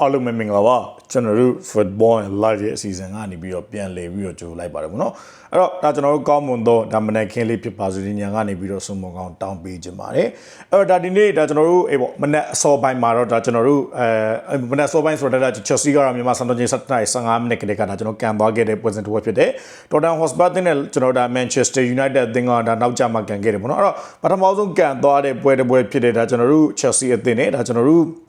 အားလုံးပဲမင်္ဂလာပါကျွန်တော်တို့ football and live ရဲ့အစီအစဉ်ကနေပြီးတော့ပြန်လည်ပြီးတော့ကြိုလိုက်ပါတယ်ဗောနော်အဲ့တော့ဒါကျွန်တော်တို့ကောင်းမွန်သောဒါမနက်ခင်းလေးဖြစ်ပါစေဒီညကနေပြီးတော့ဆုမွန်ကောင်းတောင်းပေးခြင်းပါတယ်အဲ့တော့ဒါဒီနေ့ဒါကျွန်တော်တို့အေးပေါ့မနက်အစောပိုင်းမှာတော့ဒါကျွန်တော်တို့အဲမနက်အစောပိုင်းဆိုတော့ဒါ Chelsea ကတော့မြန်မာစံတော်ချိန်7:15မိနစ်ကလေးကဒါကျွန်တော်ကန်သွားခဲ့တဲ့ပွဲစဉ်တစ်ပွဲဖြစ်တဲ့ Tottenham Hotspur တင်းနဲ့ကျွန်တော်ဒါ Manchester United အသင်းကဒါနောက်ကျမှကန်ခဲ့တယ်ဗောနော်အဲ့တော့ပထမဆုံးကန်သွားတဲ့ပွဲတစ်ပွဲဖြစ်တဲ့ဒါကျွန်တော်တို့ Chelsea အသင်းနဲ့ဒါကျွန်တော်တို့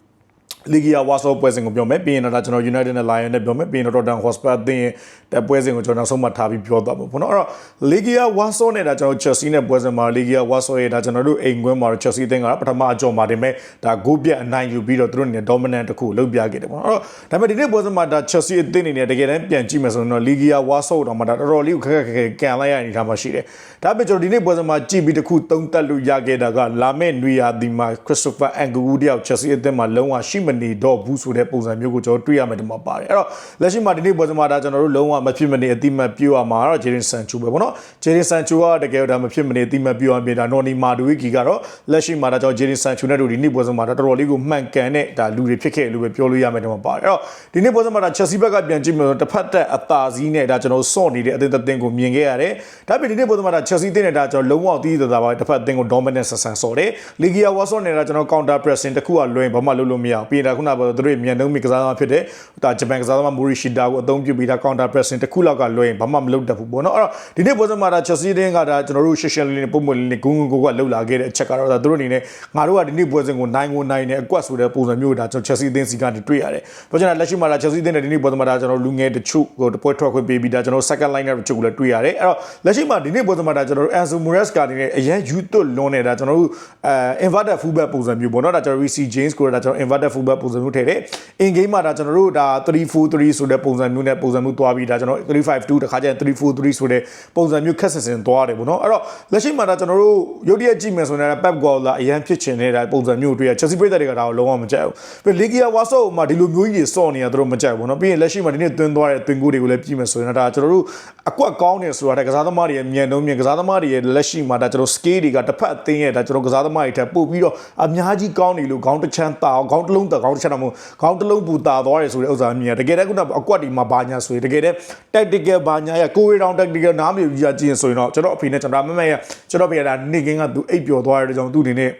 လီဂီယာဝါဆောပွဲစဉ်ကိုပြောမယ်ပြီးရင်တော့ကျွန်တော် United နဲ့ Lion နဲ့ပြောမယ်ပြီးရင်တော့ Tottenham Hotspur အသင်းရဲ့တဲ့ပွဲစဉ်ကိုကျွန်တော်နောက်ဆုံးမှထားပြီးပြောသွားမှာပေါ့နော်အဲ့တော့လီဂီယာဝါဆောနဲ့ဒါကျွန်တော် Chelsea နဲ့ပွဲစဉ်မှာလီဂီယာဝါဆောရဲ့ဒါကျွန်တော်တို့အိမ်ကွင်းမှာတော့ Chelsea အသင်းကပထမအကြော်မှာတင်မဲ့ဒါဂိုးပြတ်အနိုင်ယူပြီးတော့သူတို့အနေနဲ့ dominant တစ်ခုလုပ်ပြခဲ့တယ်ပေါ့နော်အဲ့တော့ဒါပေမဲ့ဒီနေ့ပွဲစဉ်မှာဒါ Chelsea အသင်းအနေနဲ့တကယ်တမ်းပြန်ကြည့်မယ်ဆိုရင်တော့လီဂီယာဝါဆောတော့မှဒါတော်တော်လေးကိုခက်ခက်ခဲခဲကန်လိုက်ရအနေထားမှာရှိတယ်ဒါပေမဲ့ကျွန်တော်ဒီနေ့ပွဲစဉ်မှာကြည့်ပြီးတစ်ခုသုံးသက်လို့ရခဲ့တာကလာမဲ့နွေရာသီမှာ Christopher Nkunku တယောက် Chelsea အသင်းမှာလုံးဝရှိမနေတော့ဘူးဆိုတဲ့ပုံစံမျိုးကိုကျွန်တော်တွေ့ရမယ်ဒီမှာပါတယ်အဲ့တော့လက်ရှိမှာဒီနေ့ပွဲစဉ်မှာဒါကျွန်တော်တို့လုံးဝမဖြစ်မနေအတိမတ်ပြရမှာတော့ Jadon Sancho ပဲပေါ့နော် Jadon Sancho ကတကယ်တော့ဒါမဖြစ်မနေအတိမတ်ပြရပြင်ဒါ Noni Madueke ကတော့လက်ရှိမှာဒါကျွန်တော် Jadon Sancho နဲ့တို့ဒီနေ့ပွဲစဉ်မှာဒါတော်တော်လေးကိုမှန်ကန်တဲ့ဒါလူတွေဖြစ်ခဲ့လို့ပဲပြောလို့ရမယ်ဒီမှာပါတယ်အဲ့တော့ဒီနေ့ပွဲစဉ်မှာဒါ Chelsea ဘက်ကပြန်ကြည့်မယ်ဆိုတစ်ဖက်သက်အသာစီးနဲ့ဒါကျွန်တော်စော့နေတဲ့အသင်းအသင်းကိုမြင်ခဲ့ရတယ်ဒါပေမဲ့ဒီနေ့ပွဲစဉ်မှာဒါ Chelsea တင်းနဲ့ဒါကျွန်တော်လုံးဝတီးတသာပါတစ်ဖက်အသင်းကို dominant ဆဆန်စော်တယ် Liga Warsaw နဲ့ဒါကျွန်တော် counter pressing တစ်ခုကလွင်ဘာမှလုပ်လို့မရဘူးပြီးရင်ဒါခုနကပြောသူတို့မြန်နှုံးမိကစားသမားဖြစ်တဲ့ဒါဂျပန်ကစားသမား Morishida ကိုအသုံးပြုပြီးဒါ counter pressing တစ်ခုလောက်ကလွင်ဘာမှမလုပ်တတ်ဘူးပေါ့နော်အဲ့တော့ဒီနေ့ပွဲစဉ်မှာဒါ Chelsea တင်းကဒါကျွန်တော်တို့ရှယ်ရှယ်လေးနဲ့ပုံမှန်လေးနဲ့ဂုံဂုံကိုကလှုပ်လာခဲ့တဲ့အချက်ကတော့ဒါသူတို့အနေနဲ့ငါတို့ကဒီနေ့ပွဲစဉ်ကိုနိုင်ကိုနိုင်နဲ့အကွက်ဆိုတဲ့ပုံစံမျိုးဒါကျွန်တော် Chelsea တင်းစီကနေတွေ့ရတယ်။ဘာကြောင့်လဲလက်ရှိမှာဒါ Chelsea တင်းနဲ့ဒီနေ့ပွဲစဉ်မှာဒါကျွန်တော်လူငယ်တချို့ကိုတပွဲထွက်ခွင့်ပေးပြီးဒါကျွန်တော် second line နဲ့တချို့ကိုလည်းတွေ့ရတယ်။အဲ့တော့လက်ရှိမှာဒီနေ့ပွဲစဉ်မှာဒါကျွန်တော်တို့ Enzo Moraes ကနေနဲ့အရန်ယူသွတ်လွန်နေတာကျွန်တော်တို့အဲ inverted fullback ပုံစံမျိုးပေါ့နော်ဒါကျွန်တော် Reece James ကိုဒါကျွန်တော် inverted fullback မဲ့ပုံစံမျိုးထည့်တယ် in game မှာဒါကျွန်တော်တို့ဒါ343ဆိုတဲ့ပုံစံမျိုးနဲ့ပုံစံမျိုးသွားပြီးဒါကျွန်တော်352တခါကျရင်343ဆိုတဲ့ပုံစံမျိုးခက်ဆင်ဆင်သွားတယ်ပေါ့နော်အဲ့တော့လက်ရှိမှာဒါကျွန်တော်တို့ရုတ်တရက်ကြည့်မယ်ဆိုရင်ဒါ Pep Guardiola အရန်ဖြစ်ချင်နေတာပုံစံမျိုးတွေ့ရ Chelsea ပြည်သက်တွေကဒါကိုလုံးဝမကြိုက်ဘူးပြီး Ligia Wasso မှာဒီလိုမျိုးကြီးစော့နေတာတို့မကြိုက်ဘူးပေါ့နော်ပြီးရင်လက်ရှိမှာဒီနေ့တွင်းသွားတဲ့တွင်ကိုတွေကိုလည်းကြည့်မယ်ဆိုရင်ဒါကျွန်တော်တို့အကွက်ကောင်းနေဆိုတာဒါကစားသမားတွေရဲ့မြန်နှုန်းမြန်ကစားသမားတွေရဲ့လက်ရှိမှာဒါကျွန်တော် scale တွေကတစ်ဖက်အသင်းရဲ့ဒါကျွန်တော်ကစားသမားတွေထက်ပို့ပြီးတော့အများကြီးကောင်းနေလို့ခေါင်းတစ်ချမ်းတာအောင်ခေါင်းတစ်လုံးတာခေါင်းတစ်ချမ်းတာမဟုတ်ခေါင်းတစ်လုံးပူတာသွားတယ်ဆိုတဲ့ဥစ္စာမြင်ရတကယ်တမ်းကတော့အကွက်ဒီမှာဘာညာဆိုရင်တကယ်တမ်း tactical ဘာညာရကိုရီတောင် tactical နားမလည်ကြီးကြည့်ရင်ဆိုရင်တော့ကျွန်တော်အဖေနဲ့ကျွန်တော်မမရကျွန်တော်ဖေကဒါနေကင်းကသူအိပ်ပျော်သွားတဲ့ကြောင့်သူအနေနဲ့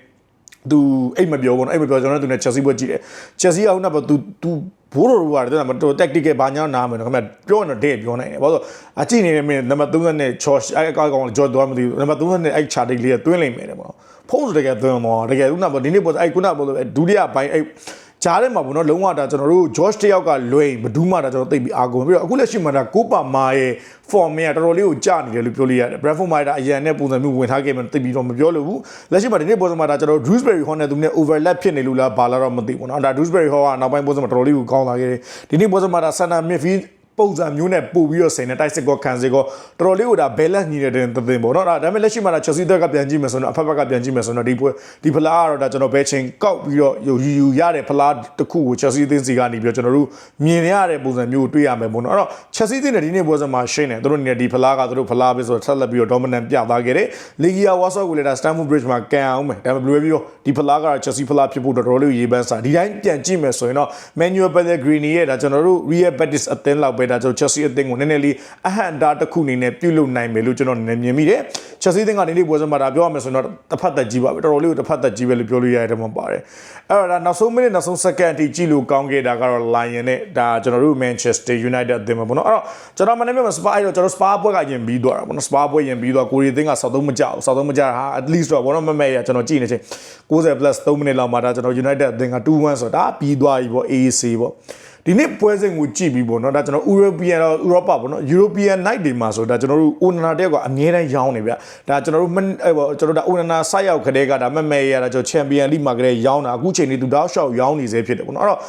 သူအိတ်မပြောဘူးနော်အိတ်မပြောကျွန်တော်သူနဲ့ Chelsea ပွဲကြည့်တယ် Chelsea အောင်တော့သူသူဘိုးတော်တို့ကတဲ့မတော် tactical ဘာညာနားမယ်နော်ခင်ဗျပြောရင်တော့တဲ့ပြောနိုင်တယ်ဘာလို့အကြည့်နေနေမင်းနံပါတ်30နဲ့ George အဲ့အကောက်ကောင် George တော့မသိဘူးနံပါတ်30နဲ့အဲ့ chart လေးကတွင်းလိမ့်မယ်တဲ့ပေါ့ဖုန်းဆိုတကယ်သွင်းတော့တကယ်ခုနကဒီနေ့ပေါ့အဲ့ခုနကပေါ့ဒုတိယပိုင်းအဲ့ ဂျားထဲမှာပေါ့နော်လုံးဝဒါကျွန်တော်တို့ George တယောက်ကလွယ်ဘဒူးမှဒါကျွန်တော်သိပြီးအာကုန်ပြီးတော့အခုလက်ရှိမှာဒါကိုပါမာရဲ့ form ကတော်တော်လေးကိုကျနေတယ်လို့ပြောလို့ရတယ် Bradford မှာဒါအရန်နဲ့ပုံစံမျိုးဝင်ထားခဲ့မှသိပြီးတော့မပြောလို့ဘူးလက်ရှိမှာဒီနေ့ပုံစံမှာဒါကျွန်တော် Drewsbury Hall နဲ့သူနဲ့ overlap ဖြစ်နေလို့လားဘာလာတော့မသိဘူးပေါ့နော်ဒါ Drewsbury Hall ကနောက်ပိုင်းပုံစံမှာတော်တော်လေးကိုကောင်းလာခဲ့တယ်ဒီနေ့ပုံစံမှာဒါ center midfield ပုံစံမျိုးနဲ့ပို့ပြီးတော့စိန်နဲ့တိုက်စစ်ကောခံစစ်ကောတော်တော်လေးကိုဒါ balance ညီနေတဲ့သင်းပေါ့နော်ဒါဒါပေမဲ့လက်ရှိမှာဒါ Chelsea တက်ကပြန်ကြည့်မယ်ဆိုတော့အဖက်ဘက်ကပြန်ကြည့်မယ်ဆိုတော့ဒီပွဲဒီဖလားကတော့ဒါကျွန်တော်ဘဲချင်းကောက်ပြီးတော့ယူယူရတဲ့ဖလားတစ်ခုကို Chelsea အသင်းစီကနေပြီးတော့ကျွန်တော်တို့မြင်ရတဲ့ပုံစံမျိုးကိုတွေ့ရမယ်ပေါ့နော်အဲ့တော့ Chelsea အသင်းနဲ့ဒီနေ့ပွဲစဉ်မှာရှင်းတယ်သူတို့အနေနဲ့ဒီဖလားကသူတို့ဖလားပဲဆိုတော့ဆက်လက်ပြီးတော့ dominant ပြသွားခဲ့တယ် Liga Warsaw ကိုလည်းဒါ Stamford Bridge မှာကန်အောင်မယ်ဒါပေမဲ့ဘယ်လိုပဲပြောဒီဖလားကတော့ Chelsea ဖလားဖြစ်ဖို့တော်တော်လေးရေးပန်းစားဒီတိုင်းပြန်ကြည့်မယ်ဆိုရင်တော့ Manuel Pellegrini ရဲ့ဒါကျွန်တော်တို့ Real Betis အသင်းလောက်ပဲဒါကျွန်တော် Chelsea အသင်းကိုနည်းနည်းလေးအဟန့်တားတစ်ခုအနေနဲ့ပြုလုပ်နိုင်မယ်လို့ကျွန်တော်နည်းနည်းမြင်မိတယ်။ Chelsea အသင်းကနေနေ့ပွဲစဉ်မှာဒါပြောရမယ်ဆိုတော့တစ်ဖက်သက်ကြီးပါပဲတော်တော်လေးကိုတစ်ဖက်သက်ကြီးပဲလို့ပြောလို့ရတယ်မှာပါတယ်။အဲ့တော့ဒါနောက်ဆုံးမိနစ်နောက်ဆုံးစက္ကန့်အထိကြည့်လို့ကောင်းခဲ့တာကတော့ Lion နဲ့ဒါကျွန်တော်တို့ Manchester United အသင်းမှာပေါ့နော်။အဲ့တော့ကျွန်တော်မနေ့က Spa အဲ့တော့ကျွန်တော် Spa ပွဲကရင်ပြီးသွားတာပေါ့နော်။ Spa ပွဲရင်ပြီးသွားကိုရီအသင်းကစောက်သုံးမကြောက်စောက်သုံးမကြတာ at least တော့ဘောနော်မမဲရကျွန်တော်ကြည့်နေချင်း90 plus 3မိနစ်လောက်မှာဒါကျွန်တော် United အသင်းက2-1ဆိုတာပြီးသွားပြီပေါ့ AAC ပေါ့။ ဒီနေ့ပွဲစဉ်ကိုကြည့်ပြီးပေါ့နော်ဒါကျွန်တော် European တော့ Europa ပေါ့နော် European night တွေမှာဆိုဒါကျွန်တော်တို့ Onana တယောက်ကအမြဲတမ်းရောင်းနေဗျဒါကျွန်တော်တို့အဲ့ပေါ့ကျွန်တော်တို့ဒါ Onana ဆိုက်ရောက်ခတဲ့ကဒါမမဲရတာကျွန်တော် Champion League မှာကလေးရောင်းတာအခုချိန်นี้သူတောက်လျှောက်ရောင်းနေစေဖြစ်တယ်ပေါ့နော်အဲ့တော့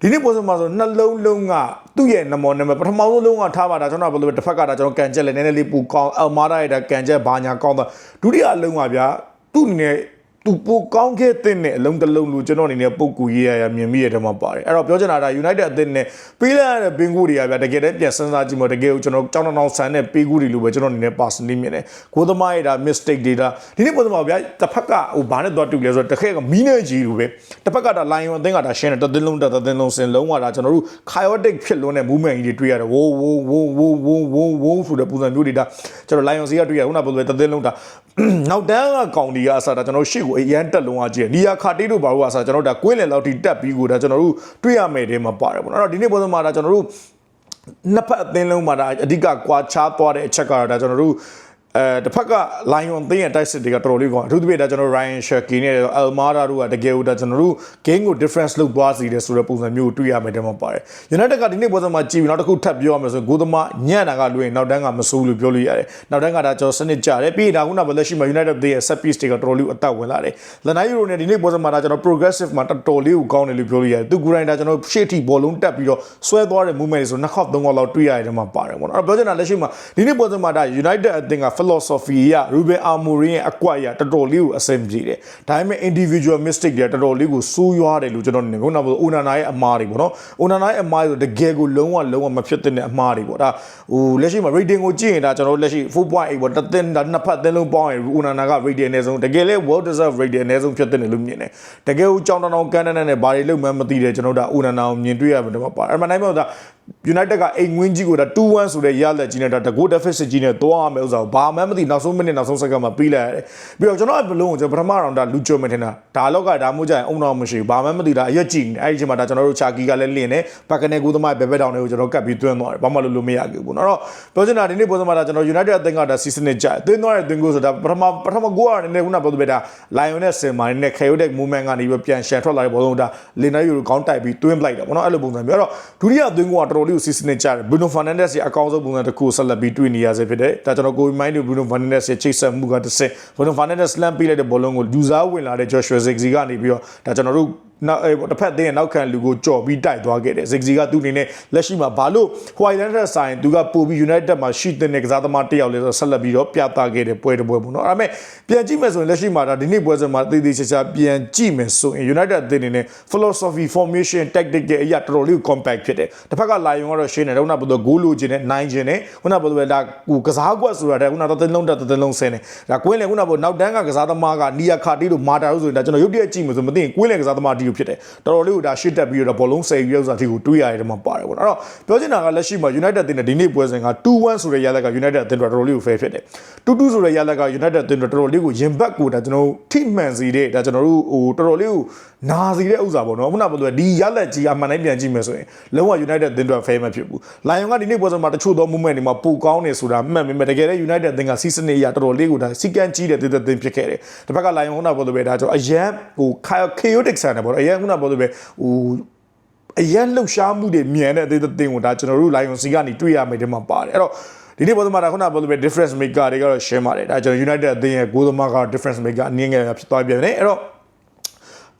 ဒီနေ့ပွဲစဉ်မှာဆိုနှလုံးလုံးကသူ့ရဲ့နမောနံပါတ်ပထမဆုံးလုံးကထားပါတာကျွန်တော်ဘယ်လိုပဲတစ်ဖက်ကဒါကျွန်တော်ကန်ချက်လည်းနည်းနည်းလေးပူကောင်းအယ်မာရာရဲ့ဒါကန်ချက်ဘာညာကောင်းတော့ဒုတိယလုံးကဗျာသူ့အနေနဲ့ သူပိုကောင်းခဲ့တဲ့အလုံးတစ်လုံးလို့ကျွန်တော်အနေနဲ့ပုံကူရေးရရမြင်မိရတဲ့မှာပါတယ်အဲ့တော့ပြောချင်တာဒါ United အသင်းနဲ့ပေးလိုက်ရတဲ့ပင်ကူတွေကဗျာတကယ်တည်းပြန်စဉ်းစားကြည့်မလို့တကယ်ကိုကျွန်တော်ကြောင်းတောင်ဆန်တဲ့ပေးကူတွေလို့ပဲကျွန်တော်အနေနဲ့ personally မြင်တယ်ကိုသမားရဲ့ဒါ mistake data ဒီနေ့ပုံစံမှာဗျာတစ်ဖက်ကဟိုဘာနဲ့တော့တူလဲဆိုတော့တစ်ခက်ကမီးနေကြီးလိုပဲတစ်ဖက်ကဒါ lion အသင်းကဒါရှင်းတယ်တသင်းလုံးတသင်းလုံးစင်လုံးကဒါကျွန်တော်တို့ chaotic ဖြစ်လွန်းတဲ့ movement ကြီးတွေတွေ့ရတယ်ဝိုးဝိုးဝိုးဝိုးဝိုးဝိုးဝိုးဆိုတဲ့ပုံစံမျိုးတွေဒါကျွန်တော် lion စီကတွေ့ရခုနကပြောတဲ့တသင်းလုံးဒါနောက်တန်းကကောင်ဒီကအစားဒါကျွန်တော်ရှေ့ကိုအရန်တက်လုံးအားကြည့်နီယာခါတေးတို့ဘာလို့အစားကျွန်တော်ဒါကွင်းလယ်လောက်ထိတက်ပြီးကိုဒါကျွန်တော်တို့တွေ့ရမယ်တဲ့မှာပါတယ်ပေါ့နော်အဲ့တော့ဒီနေ့ပုံစံမှာဒါကျွန်တော်တို့နှစ်ဖက်အသင်းလုံးမှာဒါအဓိကကွာခြားသွားတဲ့အချက်ကတော့ဒါကျွန်တော်တို့ အဲတစ်ဖက်က Lion သင်းရဲ့တိုက်စစ်တွေကတော်တော်လေးကောင်းအထူးသဖြင့်ဒါကျွန်တော် Ryan Shaki နဲ့ Almada တို့ကတကယ်ကိုဒါကျွန်တော်တို့ game ကို difference လုပ်သွားစီတယ်ဆိုတဲ့ပုံစံမျိုးကိုတွေ့ရမယ်တဲ့မှာပါတယ် United ကဒီနေ့ပွဲစဉ်မှာကြည့်ပြီးနောက်တစ်ခုထပ်ပြောရမယ်ဆိုဂိုးသမားညံ့တာကလွှင့်နောက်တန်းကမဆိုးလို့ပြောလို့ရတယ်နောက်တန်းကဒါကျွန်တော်စနစ်ကြတယ်ပြီးဒါခုနကလက်ရှိမှာ United သင်းရဲ့ set piece တွေကတော်တော်လေးအသက်ဝင်လာတယ်လန်နိုင်ယူရိုနဲ့ဒီနေ့ပွဲစဉ်မှာဒါကျွန်တော် progressive မှာတော်တော်လေးကိုကောင်းတယ်လို့ပြောလို့ရတယ်သူကိုယ်တိုင်ဒါကျွန်တော်ရှေ့ထိဘောလုံးတက်ပြီးတော့ဆွဲသွားတဲ့ movement တွေဆိုနှစ်ခေါက်သုံးခေါက်လောက်တွေ့ရတယ်တဲ့မှာပါတယ်ပေါ့နော်အဲ့တော့ပြောချင်တာလက်ရှိမှာဒီနေ့ပွဲစဉ်မှာဒါ United အသင်းက philosophy ရ Ruben Amorim ရဲ့အကွက်ရတော်တော်လေးကိုအဆင်ပြေတယ်ဒါပေမဲ့ individual mistake တွေတော်တော်လေးကိုစိုးရွားတယ်လို့ကျွန်တော်နေခုနကပြော Onana ရဲ့အမားတွေပေါ့နော် Onana ရဲ့အမားတွေဆိုတကယ်ကိုလုံးဝလုံးဝမဖြစ်တဲ့အမားတွေပေါ့ဒါဟိုလက်ရှိမှာ rating ကိုကြည့်ရင်ဒါကျွန်တော်လက်ရှိ4.8ပေါ့တစ်သင်းဒါနှစ်ဖက်သင်းလုံးပေါင်းရင် Onana က rating အနည်းဆုံးတကယ်လဲ well deserved rating အနည်းဆုံးဖြစ်တဲ့လို့မြင်တယ်တကယ်ကိုကြောင်တောင်တောင်ကန်တန်းနဲ့ဘာတွေလုံးမှမသိတယ်ကျွန်တော်ဒါ Onana ကိုမြင်တွေ့ရမှာတော့ပါအဲ့မှာနိုင်မို့ဒါ United ကအိမ်ဝင်းကြီးကိုဒါ2-1ဆိုတဲ့ရလက်ကြီးနဲ့ဒါတကူ deficit ကြီးနဲ့သွားရမယ်ဥစ္စာကိုဘာမှမသိနောက်ဆုံးမိနစ်နောက်ဆုံးစက္ကန့်မှာပြီးလိုက်ရတယ်ပြီးတော့ကျွန်တော်ဘလုံးကိုကျွန်တော်ပထမရောင်ဒါလူကြုံမထင်တာဒါတော့ကဒါမှမဟုတ်ကြရင်အုံတော့မရှိဘူးဘာမှမသိတာအရက်ကြည့်နေအဲ့ဒီအချိန်မှာဒါကျွန်တော်တို့ချာကီကလည်းလင်းနေဘက်ကနေကူသမားဘယ်ဘက်တောင်တွေကိုကျွန်တော်ကတ်ပြီးတွင်းသွားတယ်ဘာမှလုပ်လို့မရဘူးပေါ့နော်အဲ့တော့ပြောချင်တာဒီနေ့ပုံစံမှာဒါကျွန်တော် United အသင်းကဒါ season နဲ့ကြာတွင်းသွားတဲ့တွင်းကိုဆိုတာပထမပထမကိုကလည်းခုနပြောသူပဲဒါ Lion နဲ့ Simba နဲ့ chaotic movement ကနေပြီးပြန်ရှန်ထွက်လာတဲ့ဘောလုံးဒါလင်နိုယူကိုခေါင်းတိုက်ပြီးတွင်းပလိုက်တာပေါ့နော်အဲ့လိုပုံစံမျိုးအဲ့တော့ဒုတိယတွင်းကတော်တော်လေးကို season နဲ့ကြာတယ် Bruno Fernandes ရဲ့အကောင်းဆုံးပုံစံတစ်ခုဆက်လက်ပြီးတွေ့နေရစေဖြစ်တယ်ဒါကျွန်တော်ကိုယ်မိုင်းတို့ Bruno Fernandes ရဲ့ချိတ်ဆက်မှုကတစ်ဆင့် Bruno Fernandes လမ်းပေးလိုက်တဲ့ဘောလုံးကိုလူစားဝင်လာတဲ့ Joshua Zirkzee ကနေပြီးတော့ဒါကျွန်တော်တို့ နောက်အဲတစ်ဖက်တင်းရဲ့နောက်ခံလူကိုကြော်ပြီးတိုက်သွားခဲ့တယ် Ziggy ကသူ့အနေနဲ့လက်ရှိမှာဘာလို့ White Lander ဆိုင်သူကပို့ပြီး United မှာရှိတဲ့ကစားသမားတစ်ယောက်လဲဆိုဆက်လက်ပြီးတော့ပြသခဲ့တဲ့ပွဲတစ်ပွဲပေါ့နော်အဲ့ဒါပေမဲ့ပြန်ကြည့်မယ်ဆိုရင်လက်ရှိမှာဒါဒီနေ့ပွဲစဉ်မှာတည်တည်ချာချာပြန်ကြည့်မယ်ဆိုရင် United အသင်းအနေနဲ့ philosophy formation tactic ရဲ့အရာတော်တော်လေးကို compact ဖြစ်တယ်တစ်ဖက်က Lion ကတော့ရှင်းတယ်ခုနကဘယ်လို goal လိုချင်တယ်နိုင်ချင်တယ်ခုနကဘယ်လိုလဲဒါဟိုကစားကွက်ဆိုတာတဲ့ခုနကသင်းလုံးတက်သင်းလုံးဆင်းတယ်ဒါကွင်းလေခုနကဘယ်နောက်တန်းကကစားသမားကနီယာခါတီတို့မာတာတို့ဆိုရင်ဒါကျွန်တော်ရုပ်တရက်ကြည့်မယ်ဆိုမသိရင်ကွင်းလေကစားသမားတီတို့ဖြစ်တယ်တော်တော်လေးကိုဒါရှစ်တက်ပြီးတော့ဘောလုံးဆယ်ယူရောက်စားတီကိုတွေးရတယ်ဒီမှာပါတယ်ပေါ့နော်အဲ့တော့ပြောချင်တာကလက်ရှိမှာ United တင်တဲ့ဒီနေ့ပွဲစဉ်က2-1ဆိုတဲ့ရလက်က United အသင်းတော်တော်လေးကို fair ဖြစ်တယ်2-2ဆိုတဲ့ရလက်က United အသင်းတော်တော်လေးကိုရင်ဘတ်ကိုဒါကျွန်တော်တို့ထိမှန်စီတဲ့ဒါကျွန်တော်တို့ဟိုတော်တော်လေးကိုနာစီတဲ့ဥစ္စာပေါ့နော်ခုနကပြောလို့ဒီရလက်ကြီးအမှန်တိုင်းပြန်ကြည့်မယ်ဆိုရင်လုံးဝ United အသင်းတော် fair မဖြစ်ဘူး Lion ကဒီနေ့ပွဲစဉ်မှာတချို့သော movement တွေမှာပိုကောင်းနေဆိုတာမှန်ပေမဲ့တကယ်လည်း United အသင်းက season နေရတော်တော်လေးကိုဒါစီကန်းကြီးတဲ့တည်တဲ့တင်ဖြစ်ခဲ့တယ်တစ်ဖက်က Lion ခုနကပြောလို့ပဲဒါကျွန်တော်အရန်ဟို chaotic ဆန်တယ်ပေါ့နော်အရန်ခုနကပြောလို့ပဲဟိုအရန်လှုပ်ရှားမှုတွေမြန်တဲ့အသေးသေးတင်ကိုဒါကျွန်တော်တို့ Lion C ကနေတွေ့ရမယ်ဒီမှာပါတယ်အဲ့တော့ဒီနေ့ပေါ်သမားတာခုနပြောလို့ပဲ difference maker တွေကတော့ရှင်းပါတယ်ဒါကျွန်တော် United အသင်းရဲ့ဂိုးသမားက difference maker အနည်းငယ်ဖြစ်သွားပြန်တယ်အဲ့တော့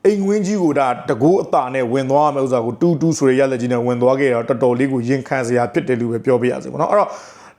အိမ်ဝင်းကြီးကိုဒါတကူအတာနဲ့ဝင်သွားမယ်ဥစ္စာကိုတူးတူးဆိုရရလက်ကြီးနဲ့ဝင်သွားခဲ့တော့တော်တော်လေးကိုရင်ခံစရာဖြစ်တယ်လို့ပဲပြောပြရစီပေါ့နော်အဲ့တော့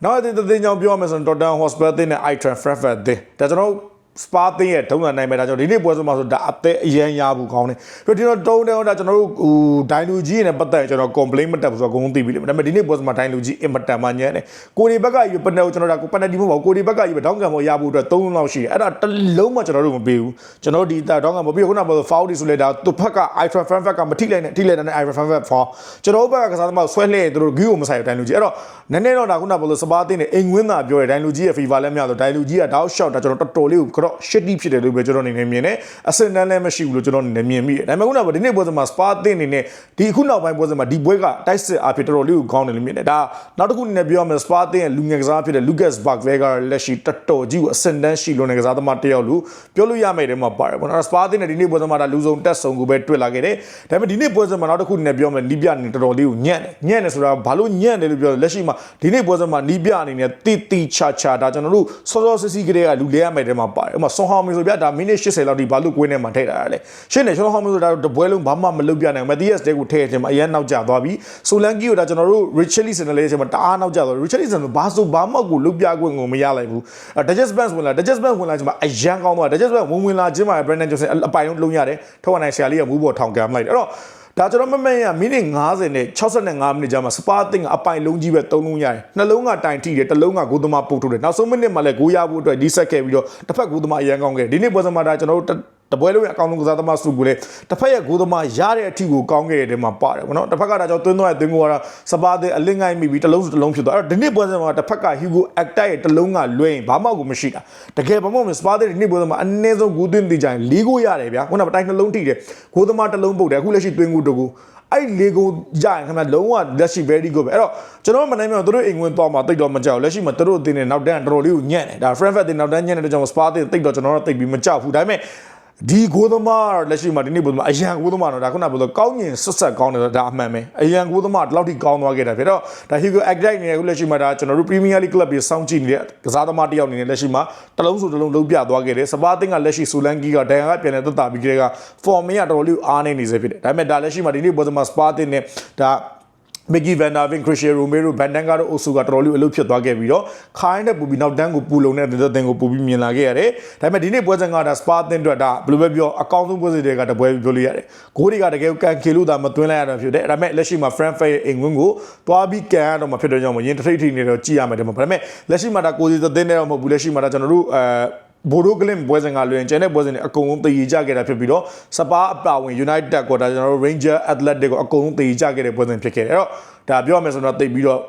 နောက်အသင်းအသင်းကြောင့်ပြောရမယ်ဆိုရင် Tottenham Hotspur အသင်းနဲ့ Eintracht Frankfurt အသင်းဒါကျွန်တော်တို့ စပါသင်းရဲ့ထုံးစံနိုင်မဲ့ဒါကြောင့်ဒီနေ့ပွဲဆုံးမှာဆိုဒါအသက်အရန်ရဘူးကောင်းတယ်ပြီးတော့တုံးတယ်ဒါကျွန်တော်တို့ဟိုဒိုင်လူကြီးနဲ့ပတ်သက်ရင်ကျွန်တော် complaint မတက်ဘူးဆိုတော့အကုန်လုံးသိပြီလေဒါပေမဲ့ဒီနေ့ပွဲဆုံးမှာဒိုင်လူကြီးအင်မတန်မှညံ့တယ်ကိုဒီဘက်ကကြီးပနယ်ကိုကျွန်တော်ဒါပနယ်ဒီမဟုတ်ပါဘူးကိုဒီဘက်ကကြီးပဲဒေါင်းကံပေါ်ရဖို့အတွက်3လုံးလောက်ရှိတယ်အဲ့ဒါတစ်လုံးမှကျွန်တော်တို့မပေးဘူးကျွန်တော်တို့ဒီဒေါင်းကံပေါ်ပြီးခုနကပြော foul ဒီဆိုလဲဒါသူ့ဘက်က Ultra Frankfurt ကမထိလိုက်နဲ့ထိလိုက်တဲ့ Ultra Frankfurt foul ကျွန်တော်တို့ဘက်ကကစားသမားဆွဲလှည့်သူတို့ဂီကိုမဆိုင်ဘူးဒိုင်လူကြီးအဲ့တော့နည်းနည်းတော့ဒါခုနကပြောလို့စပါသင်းနဲ့အိမ်ဝင်းသာပြောတယ်ဒိုင်လူကြီးရဲ့ FIFA လည်းမရတော့ဒိုင်လူကြီးကတောက်လျှောက်တာကျွန်တော်တော်တော်လေးကိုကတော့ shitty ဖြစ်တယ်လို့ပဲကျွန်တော်အနေနဲ့မြင်တယ်အစင်တန်းလည်းမရှိဘူးလို့ကျွန်တော်အနေနဲ့မြင်မိတယ်ဒါပေမဲ့ခုနကဒီနေ့ပွဲစဉ်မှာ Spa အသင်းအနေနဲ့ဒီခုနောက်ပိုင်းပွဲစဉ်မှာဒီပွဲကတိုက်စစ်အဖြစ်တော်တော်လေးကိုကောင်းတယ်လို့မြင်တယ်ဒါနောက်တစ်ခုအနေနဲ့ပြောရမယ် Spa အသင်းရဲ့လူငယ်ကစားဖြစ်တဲ့ Lucas Barkley ကလက်ရှိတော်တော်ကြီးကိုအစင်တန်းရှိလို့နေကစားသမားတစ်ယောက်လို့ပြောလို့ရမယ်တဲ့မှာပါတယ်ပေါ့နော် Spa အသင်းနဲ့ဒီနေ့ပွဲစဉ်မှာဒါလူစုံတက်ဆုံကိုပဲတွေ့လာခဲ့တယ်ဒါပေမဲ့ဒီနေ့ပွဲစဉ်မှာနောက်တစ်ခုအနေနဲ့ပြောမယ်နီးပြအနေနဲ့တော်တော်လေးကိုညံ့တယ်ညံ့တယ်ဆိုတာဘာလို့ညံ့တယ်လို့ပြောလက်ရှိမှာဒီနေ့ပွဲစဉ်မှာနီးပြအနေနဲ့တိတိချာချာဒါကျွန်တော်တို့စောစောစစ်စစ်ကလေးကလူလဲရမယ်တဲ့မှာပါတယ်ဥပမာဆွန်ဟောင်မီဆိုဗျာဒါမိနစ်80လောက်ဒီဘာလို့ကွင်းထဲမှာထည့်တာလဲရှင်းနေဆွန်ဟောင်မီဆိုဒါတပွဲလုံးဘာမှမလုပ်ပြနိုင်ဘူးမတီးယက်တဲကိုထည့်ခြင်းမှာအရင်နောက်ကျသွားပြီဆိုလန်ကီကိုဒါကျွန်တော်တို့ Richarlison နဲ့လေးချိန်မှာတအားနောက်ကျသွား Richarlison ဆိုဘာဆိုဘာမှကိုလုပ်ပြခွင့်ကိုမရလိုက်ဘူး Dutchess Bank ဝင်လာ Dutchess Bank ဝင်လာခြင်းမှာအရန်ကောင်းသွား Dutchess Bank ဝင်ဝင်လာခြင်းမှာ Brandon Johnson အပိုင်လုံးလုံးရတယ်ထောက်နိုင်ဆရာလေးကမူးပေါ်ထောင်ကမ်းလိုက်တယ်အဲ့တော့ ဒါကျွန်တော်မမန်ရမိနစ်90နဲ့65မိနစ်ကြာမှာစပါတင်ကအပိုင်လုံးကြီးပဲ၃လုံးရတယ်နှလုံးကတိုင်ထိတယ်တစ်လုံးကဂိုးသမားပုတ်ထုတ်တယ်နောက်ဆုံးမိနစ်မှာလည်းဂိုးရဖို့အတွက်ဒီဆက်ခဲ့ပြီးတော့တစ်ဖက်ဂိုးသမားအရန်ကောင်းခဲ့ဒီနေ့ပွဲစမှာဒါကျွန်တော်တို့ တပွဲလုံးရဲ့အကောင်းဆုံးကစားသမားစုကိုလေတစ်ဖက်ရဲ့ဂိုးသမားရတဲ့အထိကိုကောင်းခဲ့တဲ့မှာပါတယ်ဗောနော်တစ်ဖက်ကဒါကြောင့်သွင်းသွားတဲ့သွင်းကိုကတော့စပါတဲ့အလင်းငိုင်းမိပြီးတစ်လုံးစုတစ်လုံးဖြစ်သွားအဲ့တော့ဒီနေ့ပွဲစမှာတစ်ဖက်ကဟီဂိုအက်တိုက်ရဲ့တစ်လုံးကလွှဲရင်ဘာမှကိုမရှိတာတကယ်ဘာမှမစပါတဲ့ဒီနေ့ပွဲစမှာအနည်းဆုံးဂိုးသွင်းတည်ကြရင်၄ဂိုးရတယ်ဗျာခုနကတိုင်းနှလုံးထိတယ်ဂိုးသမားတစ်လုံးပုတ်တယ်အခုလက်ရှိသွင်းကိုတကူအဲ့လေကိုရရင်ခင်ဗျလုံးဝလက်ရှိ very good ပဲအဲ့တော့ကျွန်တော်မနိုင်မြောက်သူတို့အိမ်ဝင်သွားမှာတိတ်တော့မကြောက်လက်ရှိမှာသူတို့အတင်းနဲ့နောက်တန်းတော်တော်လေးကိုညံ့တယ်ဒါ Frankfurt တင်နောက်တန်းညံ့တဲ့ကြောင့် Spa တင်တိတ်တော့ကျွန်တော်တို့တိတ်ပြီးမကြောက်ဘူးဒါပေမဲ့ ဒီဂိုးသမားလက်ရှိမှာဒီနေ့ဘုသမားအရန်ဂိုးသမားတော့ဒါခုနကပြောလို့ကောင်းညင်ဆွတ်ဆက်ကောင်းတယ်ဒါအမှန်ပဲအရန်ဂိုးသမားဒီလောက်ထိကောင်းသွားခဲ့တာဖြစ်တော့ဒါ Hugo Agdite နေခုလက်ရှိမှာဒါကျွန်တော်တို့ Premier League club ပြီးစောင့်ကြည့်နေတဲ့ကစားသမားတစ်ယောက်အနေနဲ့လက်ရှိမှာတစ်လုံးစုတစ်လုံးလုံးပြသွားခဲ့တယ်စပါးတင်ကလက်ရှိဆူလန်ကီကဒန်ကပြန်လဲသက်တာပြီးကြတဲ့က form ရတော်တော်လေးအားနေနေစေဖြစ်တယ်ဒါပေမဲ့ဒါလက်ရှိမှာဒီနေ့ဘုသမားစပါးတင်နဲ့ဒါ မက်ကီဗန်ဒါဗင်ခရစ်ရှီရိုမေရိုဘန်ဒန်ကာတို့အိုဆူကတော်တော်လေးအလုပ်ဖြစ်သွားခဲ့ပြီးတော့ခိုင်းတဲ့ပူပြီးနောက်တန်းကိုပူလုံတဲ့တဲ့တင်ကိုပူပြီးမြင်လာခဲ့ရတယ်။ဒါပေမဲ့ဒီနေ့ပွဲစဉ်ကဒါစပါတင်အတွက်ဒါဘယ်လိုပဲပြောအကောင်းဆုံးပွဲစဉ်တွေကတပွဲပြောလို့ရတယ်။ဂိုးတွေကတကယ်ကန်ခေလို့ဒါမသွင်းလိုက်ရတာဖြစ်တယ်။ဒါပေမဲ့လက်ရှိမှာ Frankfurt ရဲ့အိမ်ဝင်းကိုသွားပြီးကန်ရတော့မှဖြစ်တဲ့ကြောင့်မရင်တထိတ်ထိနေတော့ကြည့်ရမယ်ဒါပေမဲ့လက်ရှိမှာဒါကိုစီသင်းနေတော့မဟုတ်ဘူးလက်ရှိမှာဒါကျွန်တော်တို့အဲ ဘိုဒိုကလင်ပွဲစဉ်ကလွင်ကျန်တဲ့ပွဲစဉ်တွေအကုန်လုံးတည်ကြခဲ့တာဖြစ်ပြီးတော့စပါအပါဝင် United ကဒါကျွန်တော်တို့ Ranger Athletic ကိုအကုန်လုံးတည်ကြခဲ့တဲ့ပွဲစဉ်ဖြစ်ခဲ့တယ်အဲ့တော့ဒါပြောရမယ်ဆိုတော့တိတ်ပြီးတော့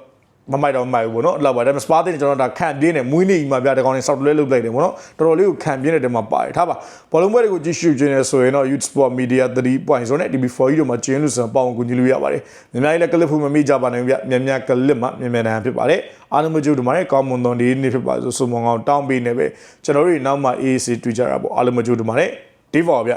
မမိုက်တော့မမိုက်ဘူးပေါ့နော်အဲ့လောက်ပါဒါပေမဲ့စပါတင်ကျွန်တော်ဒါခံပြင်းနေမွေးနေကြီးမှာပြတဲ့ကောင်တွေဆောက်တလဲလုပ်လိုက်တယ်ပေါ့နော်တော်တော်လေးကိုခံပြင်းတဲ့တဲမှာပါတယ်ထားပါဘောလုံးပွဲတွေကိုကြည့်ရှုခြင်းနဲ့ဆိုရင်တော့ Youth Sport Media 3.0နဲ့ TV4 ကြီးတို့မှာကျင်းလို့ဆိုတော့ပေါအောင်ကူညီလို့ရပါတယ်မြန်မာပြည်လည်းကလစ်ဖူမမိကြပါနိုင်ဘူးဗျမြန်မြန်ကလစ်မှာမြန်မြန်တန်ဖြစ်ပါတယ်အားလုံးမကြိုးတို့မှာလည်းကောင်းမွန်သောနေ့နေ့ဖြစ်ပါစို့ဆုမွန်ကောင်းတောင်းပေးနေပဲကျွန်တော်တို့နောက်မှ AAC တွေ့ကြတာပေါ့အားလုံးမကြိုးတို့မှာလည်း D4 ဗျ